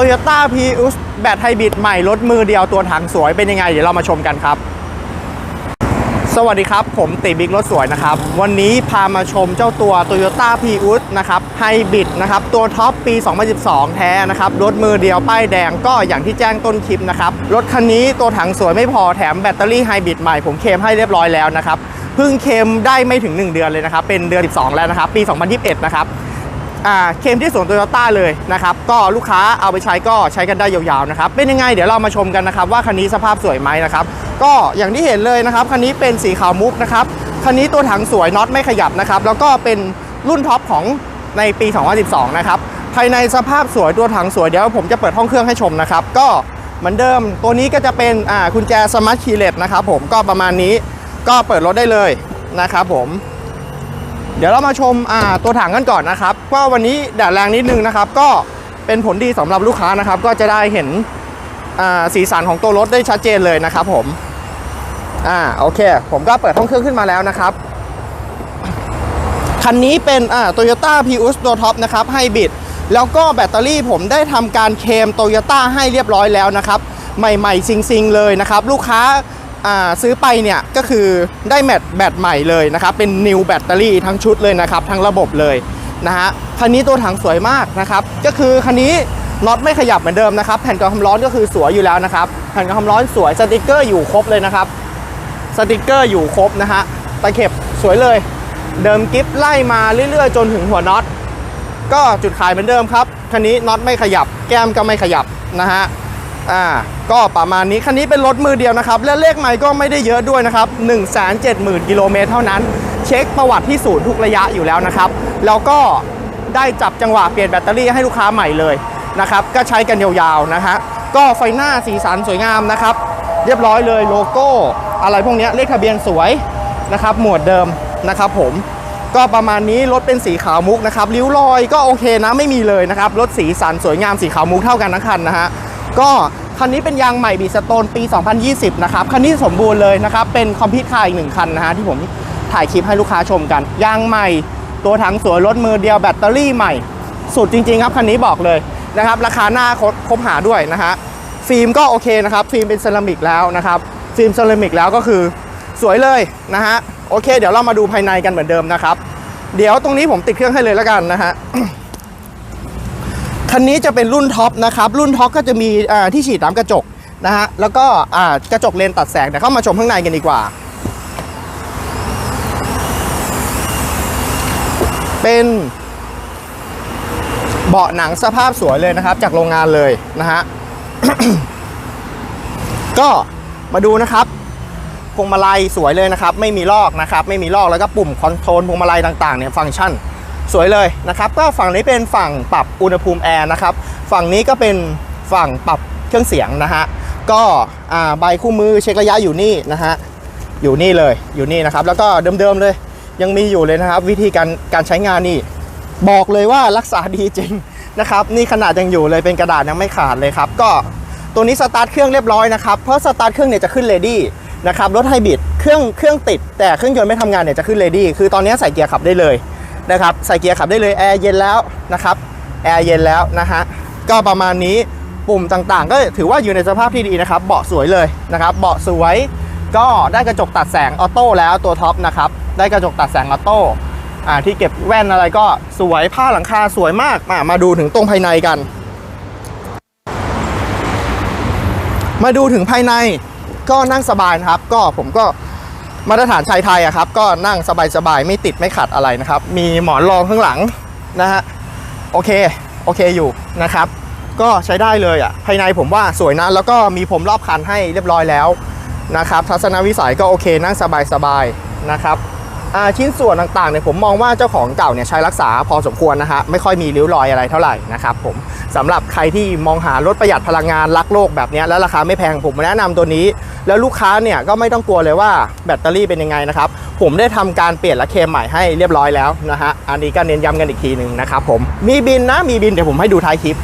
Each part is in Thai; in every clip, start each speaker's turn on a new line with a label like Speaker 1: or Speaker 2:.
Speaker 1: Toyota Prius แบตไฮบริดใหม่รถมือเดียวตัวถังสวยเป็นยังไง เดี๋ยวเรามาชมกันครับ สวัสดีครับ ผมติบิ๊กรถสวยนะครับ วันนี้พามาชมเจ้าตัว Toyota Prius นะครับไฮบริดนะครับตัวท็อปปี 2012 แท้นะครับรถมือเดียวป้ายแดงก็อย่างที่แจ้งต้นคลิปนะครับ รถคันนี้ตัวถังสวยไม่พอแถมแบตเตอรี่ไฮบริดใหม่ผมเคลมให้เรียบร้อยแล้วนะครับเพิ่งเคลมได้ไม่ถึง 1 เดือนเลยนะครับเป็นเดือน 12 แล้วนะครับปี 2021 นะครับ เคมที่สวนโตโยต้าเลยนะครับ ก็ลูกค้าเอาไปใช้ก็ใช้กันได้ยาวๆนะครับ เป็นยังไงเดี๋ยวเรามาชมกันนะครับ ว่าคันนี้สภาพสวยไหมนะครับ ก็อย่างที่เห็นเลยนะครับ คันนี้เป็นสีขาวมุกนะครับ คันนี้ตัวถังสวยน็อตไม่ขยับนะครับ แล้วก็เป็นรุ่นท็อปของในปี 2012 นะครับ ภายในสภาพสวยตัวถังสวยเดี๋ยวผมจะเปิดห้องเครื่องให้ชมนะครับ ก็เหมือนเดิมตัวนี้ก็จะเป็นอ่ากุญแจสมาร์ทคีย์เลสนะครับผมก็ประมาณนี้ก็เปิดรถได้เลยนะครับผม เดี๋ยวเรามาชมาตัวถังกันก่อนนะครับว่าวันนี้แดดแรงนิดนึงนะครับ ก็เป็นผลดีสำหรับลูกค้านะครับ ก็จะได้เห็นสีสันของตัวรถได้ชัดเจนเลยนะครับ ผมอ่าโอเค ผมก็เปิดห้องเครื่องขึ้นมาแล้วนะครับคันนี้เป็นอ่าโตโยต้าพีอุสตัวท็อปนะครับไฮบริดแล้วก็แบตเตอรี่ผมได้ทำการเคมโตโยต้าให้เรียบร้อยแล้วนะครับ ใหม่ๆซิงๆเลยนะครับ ลูกค้า ซื้อไปเนี่ยก็คือได้แมตแบตใหม่เลยนะครับ เป็นนิวแบตเตอรี่ทั้งชุดเลยนะครับ ทั้งระบบเลยนะฮะคันนี้ตัวถังสวยมากนะครับ ก็คือคันนี้น็อตไม่ขยับเหมือนเดิมนะครับ แผ่นกรองความร้อนก็คือสวยอยู่แล้วนะครับ แผ่นกรองความร้อนสวยสติกเกอร์อยู่ครบเลยนะครับ สติกเกอร์อยู่ครบนะฮะตะเข็บสวยเลย เดิมกิฟไล่มาเรื่อยๆ จนถึงหัวน็อต ก็จุดขายเหมือนเดิมครับคันนี้น็อตไม่ขยับ แก้มก็ไม่ขยับนะฮะ อ่าก็ประมาณนี้คันนี้เป็นรถมือเดียวนะครับ และเลขไมล์ก็ไม่ได้เยอะด้วยนะครับ 1 7 0 0 0 0กิโลเมตรเท่านั้น เช็คประวัติที่ศูนย์ทุกระยะอยู่แล้วนะครับ แล้วก็ได้จับจังหวะเปลี่ยนแบตเตอรี่ให้ลูกค้าใหม่เลยนะครับ ก็ใช้กันยาวๆนะฮะก็ไฟหน้าสีสันสวยงามนะครับ เรียบร้อยเลยโลโก้ อะไรพวกนี้เลขทะเบียนสวยนะครับ หมวดเดิมนะครับผมก็ประมาณนี้รถเป็นสีขาวมุกนะครับริ้วรอยก็โอเคนะไม่มีเลยนะครับรถสีสันสวยงามสีขาวมุกเท่ากันทั้งคันนะฮะ ก็คันนี้เป็นยางใหม่บีสโตนปี 2020 นะครับ คันนี้สมบูรณ์เลยนะครับ เป็นคอมพิวคาร์อีกหนึ่งคันนะฮะที่ผมถ่ายคลิปให้ลูกค้าชมกัน ยางใหม่ ตัวถังสวยรถมือเดียวแบตเตอรี่ใหม่ สุดจริง ๆ ครับ คันนี้บอกเลยนะครับ ราคาหน้าคคบหาด้วยนะฮะฟิล์มก็โอเคนะครับ ฟิล์มเป็นเซรามิกแล้วนะครับ ฟิล์มเซรามิกแล้วก็คือสวยเลยนะฮะโอเค เดี๋ยวเรามาดูภายในกันเหมือนเดิมนะครับ เดี๋ยวตรงนี้ผมติดเครื่องให้เลยแล้วกันนะฮะ คันนี้จะเป็นรุ่นท็อปนะครับ รุ่นท็อปก็จะมีที่ฉีดน้ำกระจกนะฮะ แล้วก็กระจกเลนตัดแสงเดี๋ยวเข้ามาชมข้างในกันดีกว่า เป็นเบาะหนังสภาพสวยเลยนะครับ จากโรงงานเลยนะฮะ ก็มาดูนะครับพวงมาลัยสวยเลยนะครับ ไม่มีลอกนะครับ ไม่มีลอกแล้วก็ปุ่มคอนโทรลพวงมาลัยต่างๆเนี่ยฟังก์ชัน สวยเลยนะครับก็ฝั่งนี้เป็นฝั่งปรับอุณหภูมิแอร์นะครับฝั่งนี้ก็เป็นฝั่งปรับเครื่องเสียงนะฮะก็ใบคู่มือเช็คระยะอยู่นี่นะฮะอยู่นี่เลยอยู่นี่นะครับ แล้วก็เดิมๆเลยยังมีอยู่เลยนะครับ วิธีการการใช้งานนี่บอกเลยว่ารักษาดีจริงนะครับนี่ขนาดยังอยู่เลยเป็นกระดาษยังไม่ขาดเลยครับก็ตัวนี้สตาร์ทเครื่องเรียบร้อยนะครับเพราะสตาร์ทเครื่องเนี่ยจะขึ้นเลดี้นะครับรถไฮบริดเครื่องเครื่องติด แต่เครื่องยนต์ไม่ทำงานเนี่ยจะขึ้นเลดี้คือตอนนี้ใส่เกียร์ขับได้เลย นะครับใส่เกียร์ขับได้เลยแอร์เย็นแล้วนะครับแอร์เย็นแล้วนะฮะก็ประมาณนี้ปุ่มต่างๆ ก็ถือว่าอยู่ในสภาพที่ดีนะครับ เบาะสวยเลยนะครับ เบาะสวยก็ได้กระจกตัดแสงออโต้แล้วตัวท็อปนะครับได้กระจกตัดแสงออโต้อ่าที่เก็บแว่นอะไรก็สวยผ้าหลังคาสวยมากมามาดูถึงตรงภายในกัน มาดูถึงภายในก็นั่งสบายครับ ก็ผมก็ มาตรฐานชายไทยอะครับ ก็นั่งสบายๆ ไม่ติดไม่ขัดอะไรนะครับ มีหมอนรองข้างหลังนะฮะโอเค โอเคอยู่นะครับ ก็ใช้ได้เลยอะภายในผมว่าสวยนะ แล้วก็มีผมรอบคันให้เรียบร้อยแล้วนะครับ ทัศนวิสัยก็โอเคนั่งสบายๆนะครับชิ้นส่วนต่างๆเนี่ยผมมองว่าเจ้าของเก่าเนี่ยใช้รักษาพอสมควรนะฮะไม่ค่อยมีริ้วรอยอะไรเท่าไหร่นะครับผมสำหรับใครที่มองหารถประหยัดพลังงานรักโลกแบบเนี้ยแล้วราคาไม่แพงผมแนะนำตัวนี้ แล้วลูกค้าเนี่ยก็ไม่ต้องกลัวเลยว่าแบตเตอรี่เป็นยังไงนะครับ ผมได้ทำการเปลี่ยนและเคลมใหม่ให้เรียบร้อยแล้วนะฮะอันนี้ก็เน้นย้ำกันอีกทีหนึ่งนะครับผมมีบินนะมีบินเดี๋ยวผมให้ดูท้ายคลิป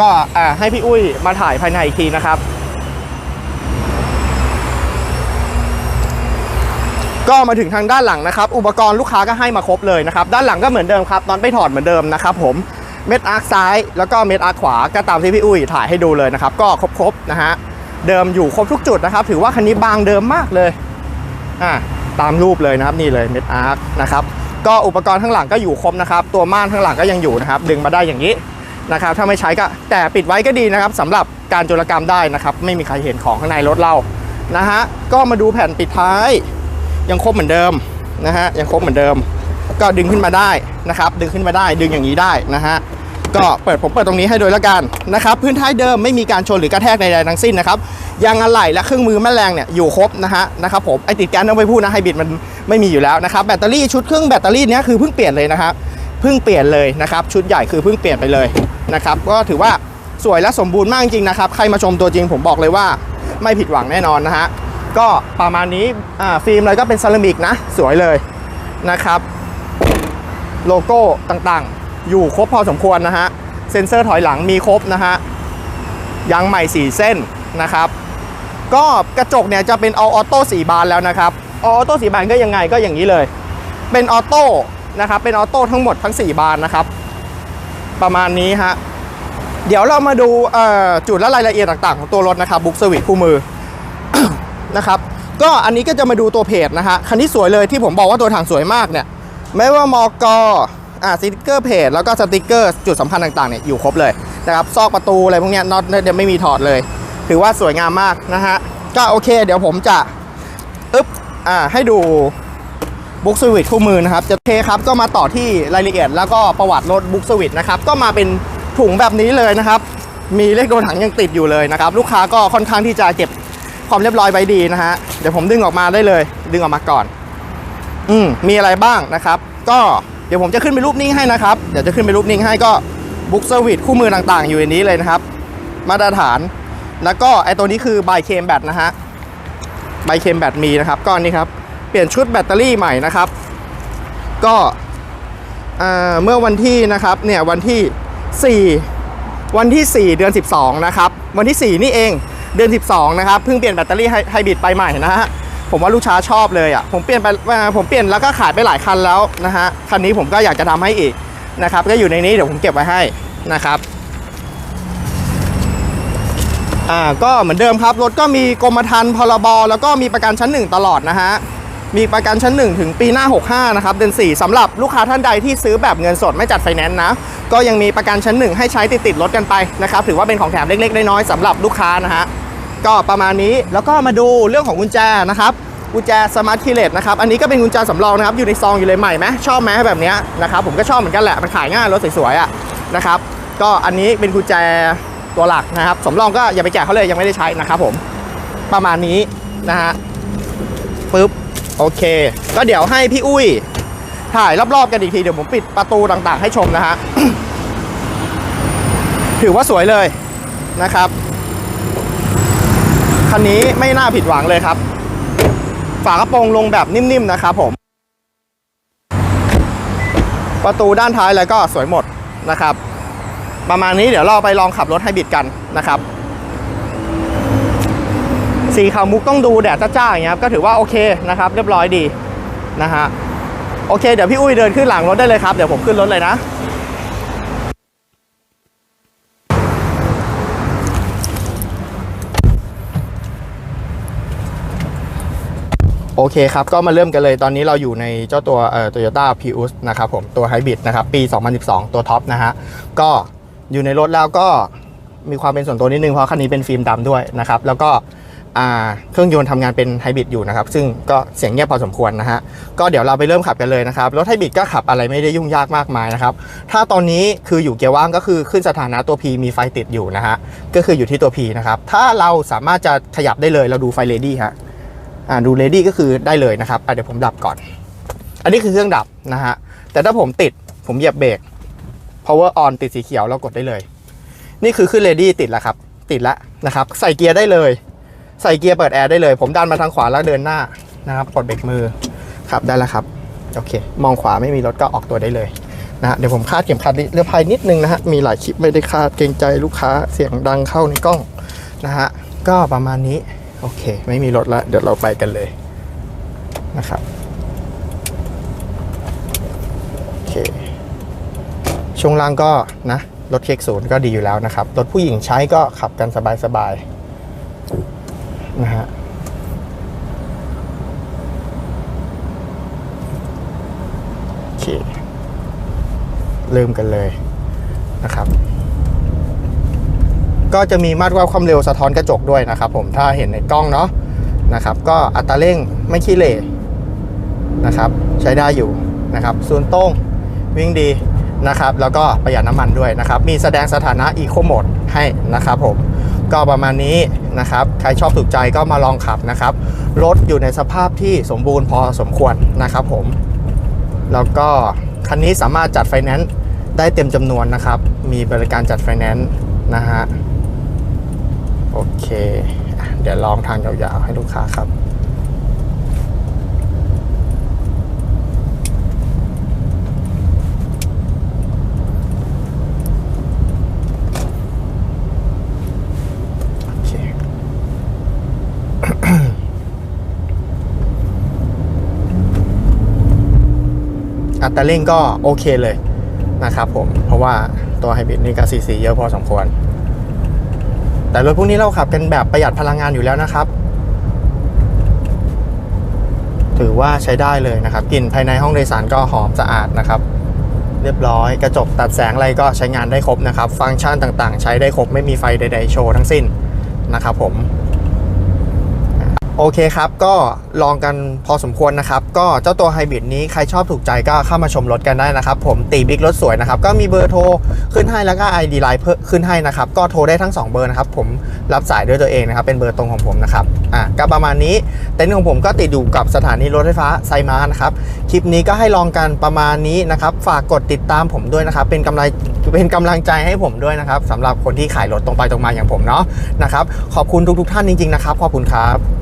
Speaker 1: ก็อ่าให้พี่อุ้ยมาถ่ายภายในอีกทีนะครับก็มาถึงทางด้านหลังนะครับ อุปกรณ์ลูกค้าก็ให้มาครบเลยนะครับ ด้านหลังก็เหมือนเดิมครับ ตอนไปถอดเหมือนเดิมนะครับผม เม็ดอาร์คซ้าย แล้วก็เม็ดอาร์คขวา ก็ตามที่พี่อุ้ยถ่ายให้ดูเลยนะครับ ก็ครบๆนะฮะ เดิมอยู่ครบทุกจุดนะครับ ถือว่าคันนี้บางเดิมมากเลยอ่าตามรูปเลยนะครับนี่เลยเม็ดอาร์คนะครับก็อุปกรณ์ข้างหลังก็อยู่ครบนะครับ ตัวม่านข้างหลังก็ยังอยู่นะครับ ดึงมาได้อย่างนี้นะครับ ถ้าไม่ใช้ก็แต่ปิดไว้ก็ดีนะครับสำหรับการโจรกรรมได้นะครับ ไม่มีใครเห็นของข้างในรถเรานะฮะก็มาดูแผ่นปิดท้าย ยังครบเหมือนเดิมนะฮะยังครบเหมือนเดิม ก็ดึงขึ้นมาได้นะครับ ดึงขึ้นมาได้ดึงอย่างนี้ได้นะฮะ ก็เปิดผมเปิดตรงนี้ให้โดยละกันนะครับพื้นท้ายเดิมไม่มีการชนหรือกระแทกใดๆทั้งสิ้นนะครับยางอะไหล่และเครื่องมือแม่แรงเนี่ยอยู่ครบนะฮะนะครับผมไอติดแก๊สต้องไปพูดนะไฮบริดมันไม่มีอยู่แล้วนะครับแบตเตอรี่ชุดเครื่องแบตเตอรี่เนี้ยคือเพิ่งเปลี่ยนเลยนะครับเพิ่งเปลี่ยนเลยนะครับชุดใหญ่คือเพิ่งเปลี่ยนไปเลยนะครับก็ถือว่าสวยและสมบูรณ์มากจริงนะครับใครมาชมตัวจริงผมบอกเลยว่าไม่ผิดหวังแน่นอนนะฮะก็ประมาณนี้ฟิล์มอะไรก็เป็นเซรามิกนะ สวยเลยนะครับ โลโก้ต่างๆ อยู่ครบพอสมควรนะฮะ เซ็นเซอร์ถอยหลังมีครบนะฮะ ยางใหม่ 4 เส้นนะครับ ก็กระจกเนี่ยจะเป็นอออโต้4บานแล้วนะครับ ออโต้4บานก็ยังไงก็อย่างนี้เลย เป็นออโต้นะครับ เป็นออโต้ทั้งหมดทั้ง 4 บานนะครับ ประมาณนี้ฮะ เดี๋ยวเรามาดูจุดและรายละเอียดต่างๆ ของตัวรถนะครับ บุ๊กสวิตคู่มือนะครับ ก็อันนี้ก็จะมาดูตัวเพจนะฮะ คันนี้สวยเลยที่ผมบอกว่าตัวถังสวยมากเนี่ย ไม่ว่ามอกอ่าสติกเกอร์เพจแล้วก็สติกเกอร์จุดสำคัญต่างๆเนี่ยอยู่ครบเลยนะครับซอกประตูอะไรพวกเนี้ยน็อตเนี่ยไม่มีถอดเลย ถือว่าสวยงามมากนะฮะก็โอเค เดี๋ยวผมจะอึ๊บอ่าให้ดูบุ๊กสวิตคู่มือนะครับจะเทครับก็มาต่อที่รายละเอียด แล้วก็ประวัติรถบุ๊กสวิตนะครับก็มาเป็นถุงแบบนี้เลยนะครับ มีเลขตัวถังยังติดอยู่เลยนะครับ ลูกค้าก็ค่อนข้างที่จะเก็บความเรียบร้อยไว้ดีนะฮะเดี๋ยวผมดึงออกมาได้เลย ดึงออกมาก่อน อืมมีอะไรบ้างนะครับ ก็ เดี๋ยวผมจะขึ้นเป็นรูปนิ่งให้นะครับ เดี๋ยวจะขึ้นเป็นรูปนิ่งให้ก็บุ๊กเซอร์วิสคู่มือต่างๆ อยู่ในนี้เลยนะครับ มาตรฐาน แล้วก็ไอตัวนี้คือไบเคมแบตนะฮะไบเคมแบตมีนะครับก้อนนี้ครับ เปลี่ยนชุดแบตเตอรี่ใหม่นะครับ ก็เมื่อวันที่นะครับเนี่ยวันที่ 4 วันที่ 4 เดือน 12 นะครับ วันที่ 4 นี่เองเดือน 12 นะครับ เพิ่งเปลี่ยนแบตเตอรี่ไฮบริดไปใหม่นะฮะ ผมว่าลูกค้าชอบเลยอะผมเปลี่ยนไปผมเปลี่ยนแล้วก็ขายไปหลายคันแล้วนะฮะคันนี้ผมก็อยากจะทำให้อีกนะครับก็อยู่ในนี้เดี๋ยวผมเก็บไว้ให้นะครับอ่าก็เหมือนเดิมครับรถก็มีกรมธรรม์พรบแล้วก็มีประกันชั้น 1 ตลอดนะฮะมีประกันชั้น 1 ถึงปีหน้า 65 นะครับเดือน4สำหรับลูกค้าท่านใดที่ซื้อแบบเงินสดไม่จัดไฟแนนซ์นะ ก็ยังมีประกันชั้นหนึ่งให้ใช้ติดติดรถกันไปนะครับ ถือว่าเป็นของแถมเล็กๆ น้อยๆสำหรับลูกค้านะฮะ ก็ประมาณนี้แล้วก็มาดูเรื่องของกุญแจนะครับกุญแจสมาร์ทคีเลตนะครับอันนี้ก็เป็นกุญแจสำรองนะครับอยู่ในซองอยู่เลยใหม่ไหมชอบไหมแบบนี้นะครับผมก็ชอบเหมือนกันแหละมันขายง่ายรถสวยๆอะนะครับก็อันนี้เป็นกุญแจตัวหลักนะครับสำรองก็อย่าไปแจกเขาเลยยังไม่ได้ใช้นะครับผมประมาณนี้นะฮะปึ๊บโอเค ก็เดี๋ยวให้พี่อุ้ยถ่ายรอบๆกันอีกทีเดี๋ยวผมปิดประตูต่างๆ ให้ชมนะฮะถือว่าสวยเลยนะครับ คันนี้ไม่น่าผิดหวังเลยครับ ฝากระโปรงลงแบบนิ่มๆนะครับผม ประตูด้านท้ายอะไรก็สวยหมดนะครับ ประมาณนี้เดี๋ยวเราไปลองขับรถให้บิดกันนะครับ สีขาวมุกต้องดูแดดจ้าๆอย่างเงี้ยครับก็ถือว่าโอเคนะครับ เรียบร้อยดีนะฮะโอเค เดี๋ยวพี่อุ้ยเดินขึ้นหลังรถได้เลยครับ เดี๋ยวผมขึ้นรถเลยนะ อเคครับ ก็มาเริ่มกันเลยตอนนี้เราอยู่ในเจ้าตัวเอ่อ Toyota Prius นะครับผมตัวไฮบริดนะครับปี 2012 ตัวท็อปนะฮะก็อยู่ในรถแล้วก็มีความเป็นส่วนตัวนิดนึงเพราะคันนี้เป็นฟิล์มดำด้วยนะครับแล้วก็อ่าเครื่องยนต์ทำงานเป็นไฮบริดอยู่นะครับ ซึ่งก็เสียงเงียบพอสมควรนะฮะ ก็เดี๋ยวเราไปเริ่มขับกันเลยนะครับ รถไฮบริดก็ขับอะไรไม่ได้ยุ่งยากมากมายนะครับ ถ้าตอนนี้คืออยู่เกียร์ว่างก็คือขึ้นสถานะตัว P มีไฟติดอยู่นะฮะ ก็คืออยู่ที่ตัว P นะครับ ถ้าเราสามารถจะขยับได้เลยเราดูไฟเลดี้ฮะ อ่าดูเลดี้ก็คือได้เลยนะครับเดี๋ยวผมดับก่อน อันนี้คือเครื่องดับนะฮะ แต่ถ้าผมติดผมเหยียบเบรก power on ติดสีเขียวเรากดได้เลย นี่คือขึ้นเลดี้ติดแล้วครับ ติดแล้วนะครับ ใส่เกียร์ได้เลย ใส่เกียร์เปิดแอร์ได้เลย ผมดันมาทางขวาแล้วเดินหน้านะครับ กดเบรกมือครับได้แล้วครับ โอเค มองขวาไม่มีรถก็ออกตัวได้เลยนะฮะ เดี๋ยวผมคาดเข็มขัดเรือพายนิดนึงนะฮะ มีหลายคลิปไม่ได้คาดเกรงใจลูกค้าเสียงดังเข้าในกล้องนะฮะ ก็ประมาณนี้ โอเค ไม่มีรถล้วเดี๋ยวเราไปกันเลยนะครับโอเคชช่วงล่างก็นะรถเค้กศูนย์ก็ดีอยู่แล้วนะครับ รถผู้หญิงใช้ก็ขับกันสบายๆนะฮะโอเคเริ่มกันเลยนะครับ ก็จะมีมาตรวัดความเร็วสะท้อนกระจกด้วยนะครับ ผมถ้าเห็นในกล้องเนาะนะครับ ก็อัตราเร่งไม่ขี้เหร่นะครับ ใช้ได้อยู่นะครับส่วนตรงวิ่งดีนะครับ แล้วก็ประหยัดน้ำมันด้วยนะครับ มีแสดงสถานะ Eco Mode ให้นะครับผมก็ประมาณนี้นะครับ ใครชอบถูกใจก็มาลองขับนะครับ รถอยู่ในสภาพที่สมบูรณ์พอสมควรนะครับผม แล้วก็คันนี้สามารถจัดไฟแนนซ์ได้เต็มจำนวนนะครับ มีบริการจัดไฟแนนซ์นะฮะ โอเค เดี๋ยวลองทางยาวๆให้ลูกค้าครับโอเคอัตราเร่งก็โอเคเลยนะครับผม เพราะว่าตัวไฮบริดนี่ก็ซีซีเยอะพอสมควร แต่รถพวกนี้เราขับกันแบบประหยัดพลังงานอยู่แล้วนะครับ ถือว่าใช้ได้เลยนะครับกลิ่นภายในห้องโดยสารก็หอมสะอาดนะครับ เรียบร้อยกระจกตัดแสงอะไรก็ใช้งานได้ครบนะครับ ฟังก์ชันต่างๆ ใช้ได้ครบไม่มีไฟใด ๆ โชว์ทั้งสิ้นนะครับผม โอเคครับ ก็ลองกันพอสมควรนะครับ ก็เจ้าตัวไฮบริดนี้ใครชอบถูกใจก็เข้ามาชมรถกันได้นะครับ ผมตีบิ๊กรถสวยนะครับ ก็มีเบอร์โทรขึ้นให้แล้วก็ ID ไลน์เพิ่มขึ้นให้นะครับ ก็โทรได้ทั้ง 2 เบอร์นะครับ ผมรับสายด้วยตัวเองนะครับ เป็นเบอร์ตรงของผมนะครับ อะก็ประมาณนี้ เต็นท์ของผมก็ติดอยู่กับสถานีรถไฟฟ้าไซมานะครับ คลิปนี้ก็ให้ลองกันประมาณนี้นะครับ ฝากกดติดตามผมด้วยนะครับ เป็นกำลังเป็นกำลังใจให้ผมด้วยนะครับสำหรับคนที่ขายรถตรงไปตรงมาอย่างผมเนาะนะครับ ขอบคุณทุกๆ ท่านจริงๆนะครับ ขอบคุณครับ